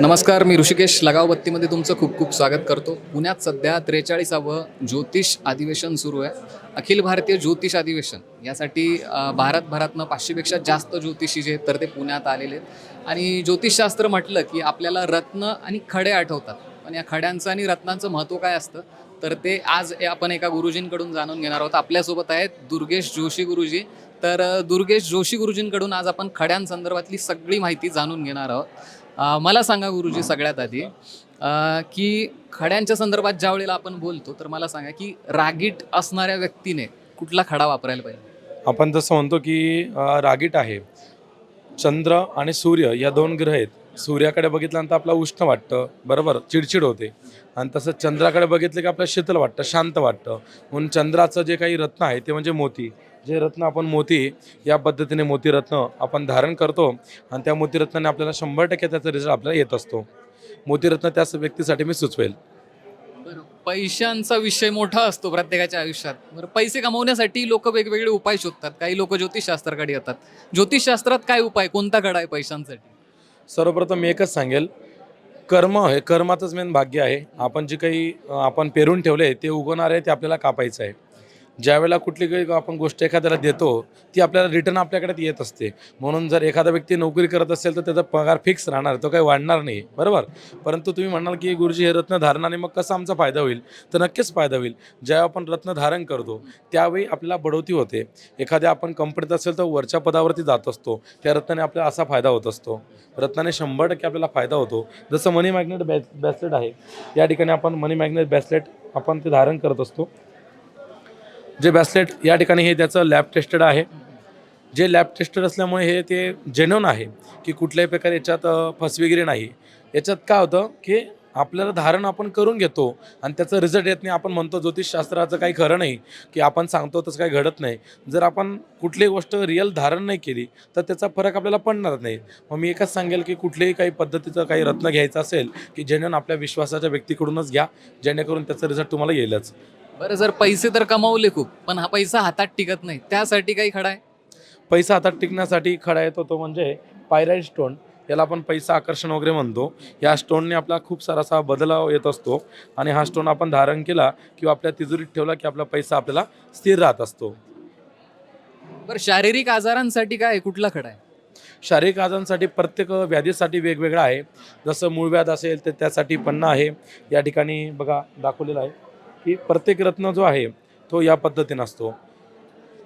नमस्कार मी ऋषिकेश लगावबत्तीमध्ये तुमचं खूप खूप स्वागत करतो. पुण्यात सध्या त्रेचाळीसावं ज्योतिष अधिवेशन सुरू आहे. अखिल भारतीय ज्योतिष अधिवेशन. यासाठी भारतभरातनं पाचशेपेक्षा जास्त ज्योतिषी जे आहेत तर ते पुण्यात आलेले आहेत. आणि ज्योतिषशास्त्र म्हटलं की आपल्याला रत्न आणि खडे आठवतात. पण या खड्यांचं आणि रत्नांचं महत्त्व काय असतं? तर ते आज ए- आपण एका गुरुजींकडून जाणून घेणार आहोत. आपल्यासोबत आहेत दुर्गेश जोशी गुरुजी. तर दुर्गेश जोशी गुरुजींकडून आज आपण खड्यांसंदर्भातली सगळी माहिती जाणून घेणार आहोत. मला सांगा गुरुजी सगळ्यात आधी की खड्यांच्या संदर्भात ज्या वेळेला आपण बोलतो तर मला सांगा की रागीट असणाऱ्या व्यक्तीने कुठला खडा वापरायला पाहिजे? आपण जसं म्हणतो की रागीट आहे. चंद्र आणि सूर्य या दोन ग्रह आहेत. सूर्याकडे बघितल्यानंतर आपला उष्ण वाटतं बरोबर? चिडचिड होते. आणि तसं चंद्राकडे बघितलं की आपल्याला शीतल वाटतं शांत वाटतं. म्हणून चंद्राचं जे काही रत्न आहे ते म्हणजे मोती. जे रत्न आपण मोती या पद्धतीने मोती रत्न आपण धारण करतो आणि त्या मोतीरत्नाने आपल्याला शंभर टक्के त्याचा रिझल्ट आपल्याला येत असतो. मोतीरत्न त्याच व्यक्तीसाठी मी सुचवेल. पैशांचा विषय मोठा असतो प्रत्येकाच्या आयुष्यात. बरं पैसे कमवण्यासाठी लोक वेगवेगळे उपाय शोधतात. काही लोक ज्योतिषशास्त्राकडे येतात. ज्योतिषशास्त्रात काय उपाय? कोणता खडा आहे पैशांसाठी? सर्वप्रथम मी एकच सांगेल. कर्म हे कर्मातच मेन भाग्य आहे. आपण जे काही आपण पेरून ठेवले ते उगवणार आहे ते आपल्याला कापायचं आहे. ज्यावेळेला कुठली काही आपण गोष्ट एखाद्याला देतो ती आपल्याला रिटर्न आपल्याकडे येत असते. म्हणून जर एखादा व्यक्ती नोकरी करत असेल तर त्याचा पगार फिक्स राहणार तो काही वाढणार नाही बरोबर? परंतु तुम्ही म्हणाल की गुरुजी हे रत्न धारणाने मग कसा आमचा फायदा होईल? तर नक्कीच फायदा होईल. ज्यावेळी आपण रत्न धारण करतो त्यावेळी आपल्याला बढवती होते. एखाद्या आपण कंपनीत असेल तर वरच्या पदावरती जात असतो. त्या रत्नाने आपल्याला असा फायदा होत असतो. रत्नाने शंभर टक्के आपल्याला फायदा होतो. जसं मनी मॅग्नेट बॅ बॅसलेट आहे या ठिकाणी आपण मनी मॅग्नेट बॅसलेट आपण ते धारण करत असतो. जे बॅसलेट या ठिकाणी हे त्याचं लॅब टेस्टेड आहे. जे लॅब टेस्टेड असल्यामुळे हे ते जेन्युन आहे की कुठल्याही प्रकारे याच्यात फसवेगिरी नाही. याच्यात काय होतं की आपल्याला धारण आपण करून घेतो आणि त्याचं रिझल्ट येत नाही. आपण म्हणतो ज्योतिषशास्त्राचं काही खरं नाही की आपण सांगतो तसं काही घडत नाही. जर आपण कुठलीही गोष्ट रिअल धारण नाही केली तर त्याचा फरक आपल्याला पडणार नाही. मग मी एकच सांगेल की कुठल्याही काही पद्धतीचं काही रत्न घ्यायचं असेल की जेणेन आपल्या विश्वासाच्या व्यक्तीकडूनच घ्या जेणेकरून त्याचा रिझल्ट तुम्हाला येईलच. बरं जर पैसे तर कमावले खूप पण हा पैसा हातात टिकत नाही त्यासाठी काही खडा आहे? पैसा हातात टिकण्यासाठी खडा येतो तो म्हणजे पायराईड स्टोन याला आपण पैसा आकर्षण वगैरे म्हणतो. या स्टोनने आपला खूप सारा असा बदलाव येत असतो. आणि हा स्टोन आपण धारण केला किंवा आपल्या तिजोरीत ठेवला की आपला पैसा आपल्याला स्थिर राहत असतो. बरं शारीरिक आजारांसाठी काय? कुठला खडा आहे? शारीरिक आजारांसाठी प्रत्येक व्याधीसाठी वेगवेगळा आहे. जसं मूळव्याध असेल तर त्यासाठी पन्ना आहे. या ठिकाणी बघा दाखवलेलं आहे. की प्रत्येक रत्न जो आहे तो या पद्धतीने असतो.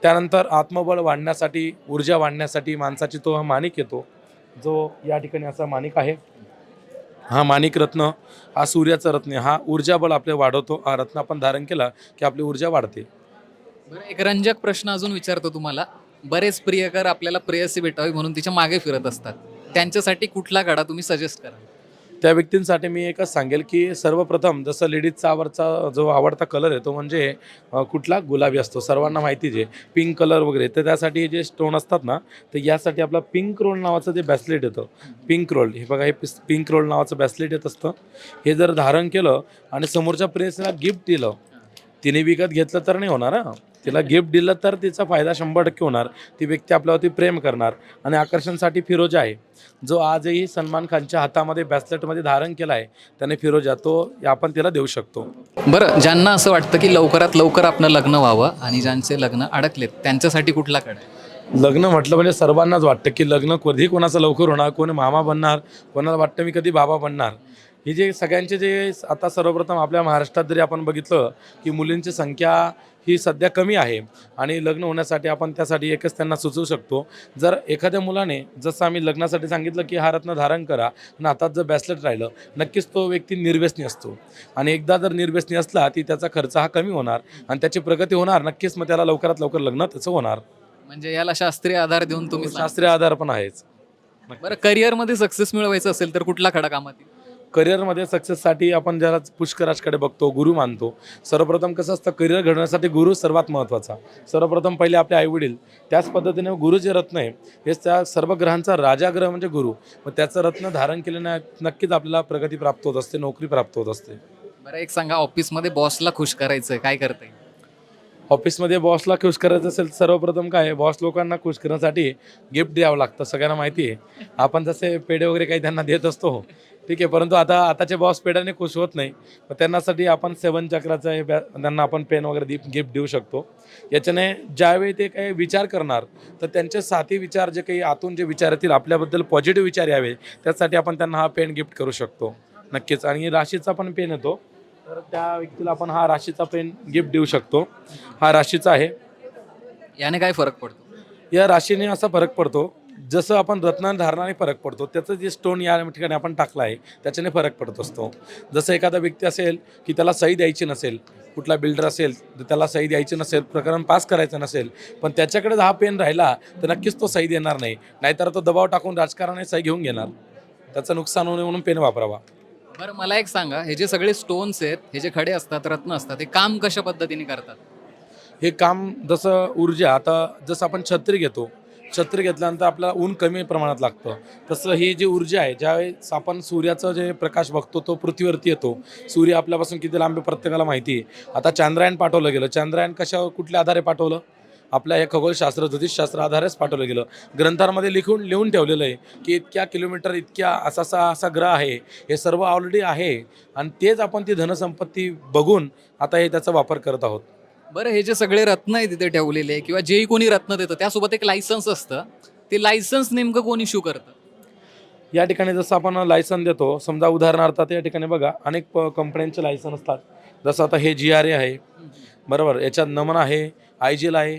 त्यानंतर आत्मबळ वाढण्यासाठी ऊर्जा वाढण्यासाठी माणसाची तो हा माणिक येतो. जो या ठिकाणी असा माणिक आहे. हा माणिक रत्न हा सूर्याचा रत्न हा ऊर्जाबळ आपले वाढवतो. हा रत्न आपण धारण केला की आपली ऊर्जा वाढते. बरं एक रंजक प्रश्न अजून विचारतो तुम्हाला. बरेच प्रियकर आपल्याला प्रेयसी भेटावी म्हणून तिच्यामागे फिरत असतात. त्यांच्यासाठी कुठला गाडा तुम्ही सजेस्ट करा? त्या व्यक्तींसाठी मी एकच सांगेल की सर्वप्रथम जसं लेडीजचा आवडचा जो आवडता कलर आहे तो म्हणजे कुठला? गुलाबी असतो. सर्वांना माहितीच आहे पिंक कलर वगैरे. तर त्यासाठी जे स्टोन असतात ना तर यासाठी आपला पिंक रोल नावाचं जे बॅसलेट येतं. पिंक रोल हे बघा हे पिंक रोल नावाचं बॅसलेट येत असतं. हे जर धारण केलं आणि समोरच्या प्रेसला गिफ्ट दिलं तिने विकत घेतलं तर नाही होणार हां. तिला गिफ्ट दिलं तर तिचा फायदा शंभर टक्के होणार. ती व्यक्ती आपल्यावरती प्रेम करणार आणि आकर्षणसाठी फिरोजा आहे. जो आजही सलमान खानच्या हातामध्ये बॅसलेटमध्ये धारण केला आहे त्याने फिरोजा तो आपण तिला देऊ शकतो. बरं ज्यांना असं वाटतं की लवकरात लवकर आपलं लग्न व्हावं आणि ज्यांचे लग्न अडकलेत त्यांच्यासाठी कुठला आहे? लग्न म्हटलं म्हणजे सर्वांनाच वाटतं की लग्न कधी कोणाचं लवकर होणार कोणी मामा बनणार कोणाला वाटतं मी कधी बाबा बनणार. ही जे सगळ्यांचे जे आता सर्वप्रथम आपल्या महाराष्ट्रात जरी आपण बघितलं की मुलींची संख्या ही सध्या कमी आहे आणि लग्न होण्यासाठी आपण त्यासाठी एकच त्यांना सुचवू शकतो. जर एखाद्या मुलाने जसं आम्ही लग्नासाठी सांगितलं की हा रत्न धारण करा आणि हातात जर बॅसलेट राहिलं नक्कीच तो व्यक्ती निर्व्यसनी असतो. आणि एकदा जर निर्व्यसनी असला ती त्याचा खर्च हा कमी होणार आणि त्याची प्रगती होणार नक्कीच मग त्याला लवकरात लवकर लग्न त्याचं होणार. म्हणजे याला शास्त्रीय आधार देऊन तुम्ही सांगा. शास्त्रीय आधार पण आहेच. बरं करिअरमध्ये सक्सेस मिळवायचं असेल तर कुठला खडा कामात करिअरमध्ये सक्सेससाठी आपण ज्याला पुष्कराजकडे बघतो गुरु मानतो. सर्वप्रथम कसं असतं करिअर घडवण्यासाठी गुरु सर्वात महत्त्वाचा सर्वप्रथम पहिले आपले आईवडील. त्याच पद्धतीने गुरु जे रत्न आहे. हेच त्या सर्व ग्रहांचा राजा ग्रह म्हणजे गुरु. मग त्याचं रत्न धारण केल्याने नक्कीच आपल्याला प्रगती प्राप्त होत असते नोकरी प्राप्त होत असते. बरं एक सांगा ऑफिसमध्ये बॉसला खुश करायचं काय करता येईल ऑफिसमध्ये बॉसला खुश करायचं असेल तर सर्वप्रथम काय बॉस लोकांना खुश करण्यासाठी गिफ्ट द्यावं लागतं सगळ्यांना माहिती आहे. आपण जसे पेढे वगैरे काही त्यांना देत असतो ठीक आहे परंतु आता आताचे बॉस पेडाने खुश होत नाही. मग त्यांनासाठी आपण सेवन चक्राचं हे त्यांना आपण पेन वगैरे दि गिफ्ट देऊ शकतो. याच्याने ज्यावेळी ते काही विचार करणार तर त्यांचे साथी विचार जे काही आतून जे विचार येतील आपल्याबद्दल पॉझिटिव्ह विचार यावे. त्यासाठी आपण त्यांना हा पेन गिफ्ट करू शकतो. नक्कीच. आणि राशीचा पण पेन येतो. तर त्या व्यक्तीला आपण हा राशीचा पेन गिफ्ट देऊ शकतो. हा राशीचा आहे. याने काय फरक पडतो? या राशीने असा फरक पडतो जसं आपण रत्न धारणाने फरक पडतो त्याचं जे स्टोन या ठिकाणी आपण टाकला आहे त्याच्याने फरक पडत असतो. जसं एखादा व्यक्ती असेल की त्याला सही द्यायची नसेल कुठला बिल्डर असेल तर त्याला सही द्यायची नसेल प्रकरण पास करायचं नसेल पण त्याच्याकडे हा पेन राहिला तर नक्कीच तो सही देणार नाही. नाहीतर तो दबाव टाकून राजकारणाने सही घेऊन घेणार. त्याचं नुकसान होऊ नये म्हणून पेन वापरावा. बरं मला एक सांगा हे जे सगळे स्टोन्स आहेत हे जे खडे असतात रत्न असतात हे काम कशा पद्धतीने करतात? हे काम जसं ऊर्जा आता जसं आपण छत्री घेतो छत्र घेतल्यानंतर आपल्याला ऊन कमी प्रमाणात लागतं. तसं ही जी ऊर्जा आहे ज्यावेळेस आपण सूर्याचं जे प्रकाश बघतो तो पृथ्वीवरती येतो. सूर्य आपल्यापासून किती लांब आहे प्रत्येकाला माहिती आहे. आता चांद्रयान पाठवलं गेलं. चांद्रयान कशावर कुठल्या आधारे पाठवलं? आपल्या हे खगोलशास्त्र ज्योतिषशास्त्र आधारेच पाठवलं गेलं. ग्रंथांमध्ये लिखून लिहून ठेवलेलं आहे की इतक्या किलोमीटर इतक्या असा असा असा ग्रह आहे. हे सर्व ऑलरेडी आहे. आणि तेच आपण ती धनसंपत्ती बघून आता हे त्याचा वापर करत आहोत. बरं हे जे सगळे रत्न आहे तिथे ठेवलेले किंवा जेही कोणी रत्न देतं त्यासोबत एक लायसन्स असतं. ते लायसन्स नेमकं कोण इश्यू करतं? या ठिकाणी जसं आपण लायसन देतो समजा उदाहरणार्थ या ठिकाणी बघा अनेक कंपन्यांचे लायसन असतात. जसं आता हे जी आर ए आहे बरोबर? याच्यात नमन आहे आय जी एल आहे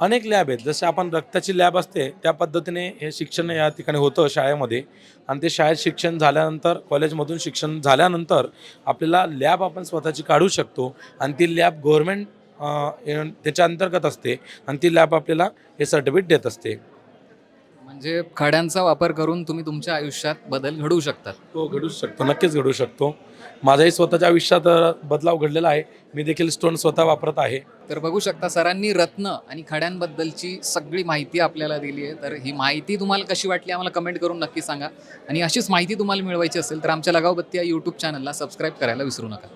अनेक लॅब आहेत. जसे आपण रक्ताची लॅब असते त्या पद्धतीने हे शिक्षण या ठिकाणी होतं शाळेमध्ये. आणि ते शाळेत शिक्षण झाल्यानंतर कॉलेजमधून शिक्षण झाल्यानंतर आपल्याला लॅब आपण स्वतःची काढू शकतो. आणि ती लॅब गव्हर्मेंट त्याच्या अंतर्गत असते आणि ती लॅब आपल्याला हे सर्टिफिकेट देत असते. म्हणजे खड्यांचा वापर करून तुम्ही तुमच्या आयुष्यात बदल घडवू शकतात. तो घडू शकतो. नक्कीच घडू शकतो. माझ्याही स्वतःच्या आयुष्यात बदलाव घडलेला आहे. मी देखील स्टोन स्वतः वापरत आहे. तर बघू शकता सरांनी रत्न आणि खड्यांबद्दलची सगळी माहिती आपल्याला दिली आहे. तर ही माहिती तुम्हाला कशी वाटली आम्हाला कमेंट करून नक्की सांगा. आणि अशीच माहिती तुम्हाला मिळवायची असेल तर आमच्या लगावबत्ती या यूट्यूब चॅनलला सबस्क्राईब करायला विसरू नका.